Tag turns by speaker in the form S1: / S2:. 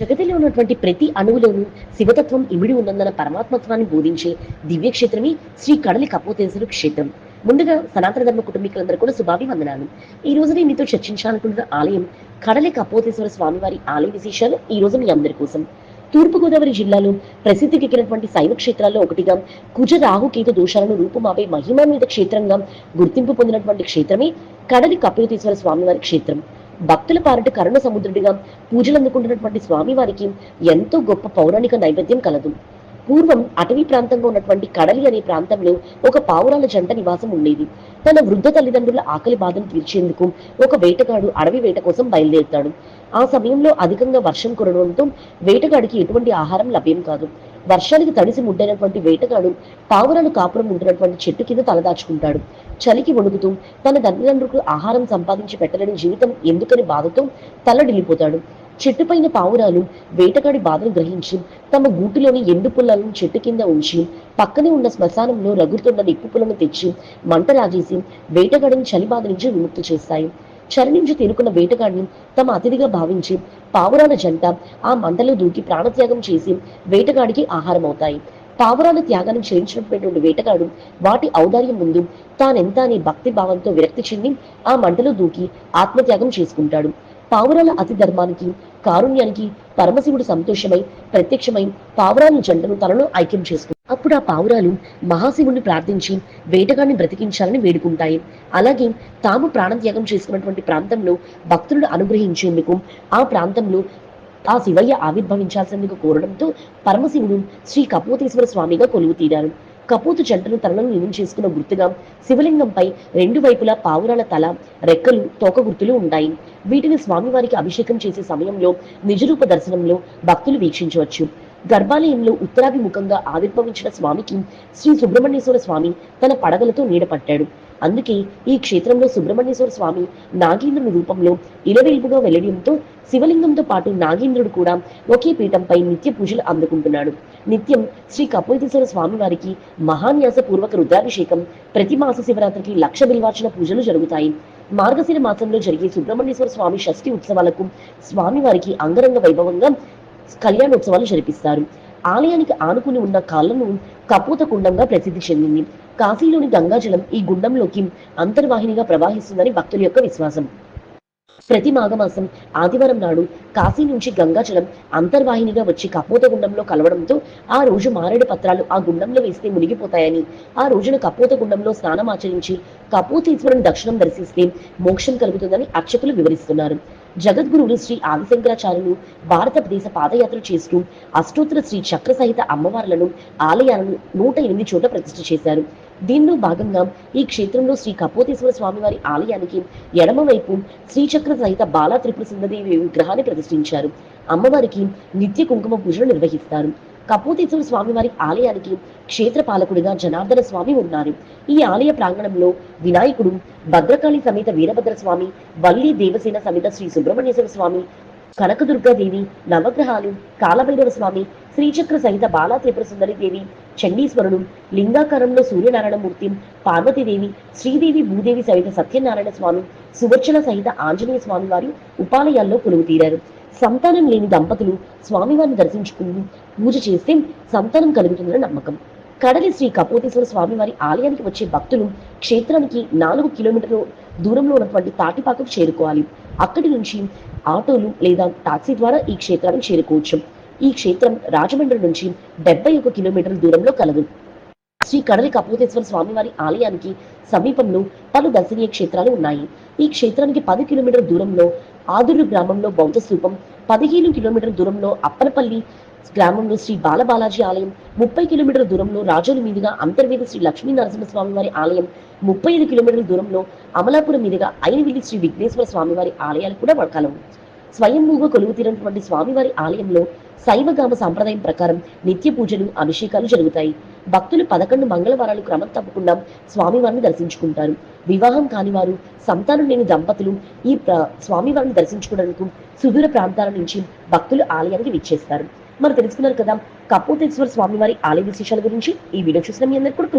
S1: జగతిలో ఉన్నటువంటి ప్రతి అణువులోనూ శివతత్వం ఇమిడి ఉన్నందున పరమాత్మత్వాన్ని బోధించే దివ్యక్షేత్రమే శ్రీ కడలి కపోతేశ్వరు క్షేత్రం. ముందుగా సనాతన ధర్మ కుటుంబీకులందరూ కూడా శుభాభివందనాలు. ఈ రోజు నేను మీతో చర్చించాలనుకుంటున్న ఆలయం కడలి కపోతేశ్వర స్వామివారి ఆలయ విశేషాలు ఈ రోజు మీ అందరి కోసం. తూర్పుగోదావరి జిల్లాలో ప్రసిద్ధికెక్కినటువంటి శైవ క్షేత్రాల్లో ఒకటిగా కుజ రాహుకేతు దోషాలను రూపుమాపే మహిమాన్విత క్షేత్రంగా గుర్తింపు పొందినటువంటి క్షేత్రమే కడలి కపిలతీశ్వర స్వామివారి క్షేత్రం. భక్తుల పారట కరుణ సముద్రుడిగా పూజలు అందుకుంటున్నటువంటి స్వామివారికి ఎంతో గొప్ప పౌరాణిక నైవేద్యం కలదు. పూర్వం అటవీ ప్రాంతంగా ఉన్నటువంటి కడలి అనే ప్రాంతంలో ఒక పావురాల జంట నివాసం ఉండేది. తన వృద్ధ తల్లిదండ్రుల ఆకలి బాధను తీర్చేందుకు ఒక వేటగాడు అడవి వేట కోసం బయలుదేరుతాడు. ఆ సమయంలో అధికంగా వర్షం కురవడంతో వేటగాడికి ఎటువంటి ఆహారం లభ్యం కాదు. వర్షానికి తడిసి ముద్దైనటువంటి వేటగాడు పావురాలు కాపురం ఉంటున్నటువంటి చెట్టు కింద తలదాచుకుంటాడు చలికి వణుకుతూ తన తల్లిదండ్రులకు ఆహారం సంపాదించి పెట్టలేని జీవితం ఎందుకని బాధతో తల్లడిల్లిపోతాడు. చెట్టుపైన పావురాలు వేటగాడి బాధను గ్రహించి తమ గూటిలోని ఎండు పుల్లలను చెట్టు కింద ఉంచి పక్కనే ఉన్న శ్మశానంలో రగులుతున్న నిప్పు పుల్లను తెచ్చి మంట రాజేసి వేటగాడిని చలి బాధ నుంచి విముక్తి చేస్తాయి. నుంచి తేరుకున్న వేటగాడిని తమ అతిథిగా భావించి పావురాల జంట ఆ మంటలో దూకి ప్రాణత్యాగం చేసి వేటగాడికి ఆహారం అవుతాయి పావురాల త్యాగాన్ని చేయించినటువంటి వేటగాడు వాటి ఔదార్యం ముందు తానెంత అనే భక్తి భావంతో విరక్తి చెంది ఆ మంటలో దూకి ఆత్మత్యాగం చేసుకుంటాడు. పావురాల అతి ధర్మానికి కారుణ్యానికి పరమశివుడు సంతోషమై ప్రత్యక్షమై పావురాల జంటను తనలో ఐక్యం చేసుకుంటాడు. అప్పుడు ఆ పావురాలు మహాశివుణ్ణి ప్రార్థించి వేటగాన్ని బ్రతికించాలని వేడుకుంటాయి. అలాగే తాము ప్రాణత్యాగం చేసుకున్నటువంటి ప్రాంతంలో భక్తులను అనుగ్రహించేందుకు ఆ ప్రాంతంలో ఆ శివయ్య ఆవిర్భవించాల్సిందుకు కోరడంతో పరమశివుడు శ్రీ కపోతేశ్వర స్వామిగా కొలువు తీరారు. కపోతు జంటను తనలను నిలం చేసుకున్న గుర్తుగా శివలింగంపై రెండు వైపులా పావురాల తల రెక్కలు తోక గుర్తులు ఉంటాయి. వీటిని స్వామివారికి అభిషేకం చేసే సమయంలో నిజరూప దర్శనంలో భక్తులు వీక్షించవచ్చు. గర్భాలయంలో ఉత్తరాభిముఖంగా ఆవిర్భవించిన స్వామికి శ్రీ సుబ్రహ్మణ్యేశ్వర స్వామి తన పడగలతో నీడపట్టాడు అందుకే ఈ క్షేత్రంలో సుబ్రహ్మణ్యేశ్వర స్వామి నాగేంద్రుని రూపంలో ఇలవేల్పుగా వెల్లడంతో శివలింగంతో పాటు నాగేంద్రుడు కూడా ఒకే పీఠంపై నిత్య పూజలు అందుకుంటున్నాడు. నిత్యం శ్రీ కపోతేశ్వర స్వామి వారికి మహాన్యాస పూర్వక రుద్రాభిషేకం ప్రతి మాస శివరాత్రికి లక్ష బిల్వార్చన పూజలు జరుగుతాయి. మార్గశిర మాసంలో జరిగే సుబ్రహ్మణ్యేశ్వర స్వామి షష్ఠి ఉత్సవాలకు స్వామివారికి అంగరంగ వైభవంగా కళ్యాణోత్సవాలు జరిపిస్తారు. ఆలయానికి ఆనుకుని ఉన్న కాళ్ళను కపోత కుండంగా ప్రసిద్ధి చెందింది. కాశీలోని గంగాజలం ఈ గుండంలోకి అంతర్వాహినిగా ప్రవహిస్తుందని భక్తుల యొక్క విశ్వాసం. ప్రతి మాఘమాసం ఆదివారం నాడు కాశీ నుంచి గంగాజలం అంతర్వాహినిగా వచ్చి కపోత గుండంలో కలవడంతో ఆ రోజు మారేడు పత్రాలు ఆ గుండంలో వేస్తే మునిగిపోతాయని ఆ రోజున కపోత గుండంలో స్నానం ఆచరించి కపోతీశ్వరుని దక్షిణం దర్శిస్తే మోక్షం కలుగుతుందని అర్చకులు వివరిస్తున్నారు. జగద్గురువులు శ్రీ ఆదిశంకరాచార్యులు భారతదేశ పాదయాత్ర చేస్తూ అష్టోత్తర శ్రీ చక్ర సహిత అమ్మవార్లను ఆలయాలను నూట ఎనిమిది చోట్ల ప్రతిష్ఠ చేశారు. దీనిలో భాగంగా ఈ క్షేత్రంలో శ్రీ కపోతేశ్వర స్వామివారి ఆలయానికి ఎడమవైపు శ్రీచక్ర సహిత బాలా త్రిపుర సుందరదేవి విగ్రహాన్ని ప్రతిష్ఠించారు. అమ్మవారికి నిత్య కుంకుమ పూజలు నిర్వహిస్తారు. కపోతేశ్వర స్వామివారి ఆలయానికి క్షేత్ర పాలకుడిగా జనార్దన స్వామి ఉన్నారు. ఈ ఆలయ ప్రాంగణంలో వినాయకుడు భద్రకాళి సమేత వీరభద్ర స్వామి వల్లి దేవసేన సమేత శ్రీ సుబ్రహ్మణ్యేశ్వర స్వామి కనకదుర్గాదేవి నవగ్రహాలు కాలభైరవ స్వామి శ్రీచక్ర సహిత బాలా త్రిపుర సుందరి దేవి చండీశ్వరుడు లింగాకారంలో సూర్యనారాయణమూర్తి పార్వతీదేవి శ్రీదేవి భూదేవి సహిత సత్యనారాయణ స్వామి సువర్చన సహిత ఆంజనేయ స్వామి వారి ఉపాలయాల్లో కొలువు తీరారు. సంతానం లేని దంపతులు స్వామివారిని దర్శించుకుని పూజ చేస్తే సంతానం కలుగుతుందని నమ్మకం. కడలి శ్రీ కపోతేశ్వర స్వామివారి ఆలయానికి వచ్చే భక్తులు క్షేత్రానికి నాలుగు కిలోమీటర్ల దూరంలో ఉన్నటువంటి తాటిపాకకు చేరుకోవాలి. అక్కడి నుంచి ఆటోలు లేదా టాక్సీ ద్వారా ఈ క్షేత్రానికి చేరుకోవచ్చు. ఈ క్షేత్రం రాజమండ్రి నుంచి డెబ్బై ఒక కిలోమీటర్ల దూరంలో కలదు. శ్రీ కడలి కపోతేశ్వర స్వామివారి ఆలయానికి సమీపంలో పలు దర్శనీయ క్షేత్రాలు ఉన్నాయి. ఈ క్షేత్రానికి పది కిలోమీటర్ల దూరంలో ఆదురు గ్రామంలో బౌద్ధ స్థూపం పదిహేను కిలోమీటర్ల దూరంలో అప్పనపల్లి గ్రామంలో శ్రీ బాలబాలాజీ ఆలయం ముప్పై కిలోమీటర్ల దూరంలో రాజోలు మీదుగా అంతర్వేద శ్రీ లక్ష్మీ నరసింహస్వామి వారి ఆలయం ముప్పై ఐదు కిలోమీటర్ల దూరంలో అమలాపురం మీదుగా ఐనవిల్లి శ్రీ విఘ్నేశ్వర స్వామి వారి ఆలయాలు కూడా కలవు స్వయంభూగా కొలువుతీరినటువంటి స్వామివారి ఆలయంలో శైవగామ సాంప్రదాయం ప్రకారం నిత్య పూజలు అభిషేకాలు జరుగుతాయి. భక్తులు పదకొండు మంగళవారాలు క్రమం తప్పకుండా స్వామివారిని దర్శించుకుంటారు. వివాహం కాని వారు సంతానం లేని దంపతులు ఈ స్వామివారిని దర్శించుకోవడానికి సుదూర ప్రాంతాల నుంచి భక్తులు ఆలయానికి విచ్చేస్తారు. మరి తెలుసుకున్నారు కదా కపోతేశ్వర స్వామివారి ఆలయ విశేషాల గురించి ఈ వీడియో చూసిన మీ అందరికీ కూడా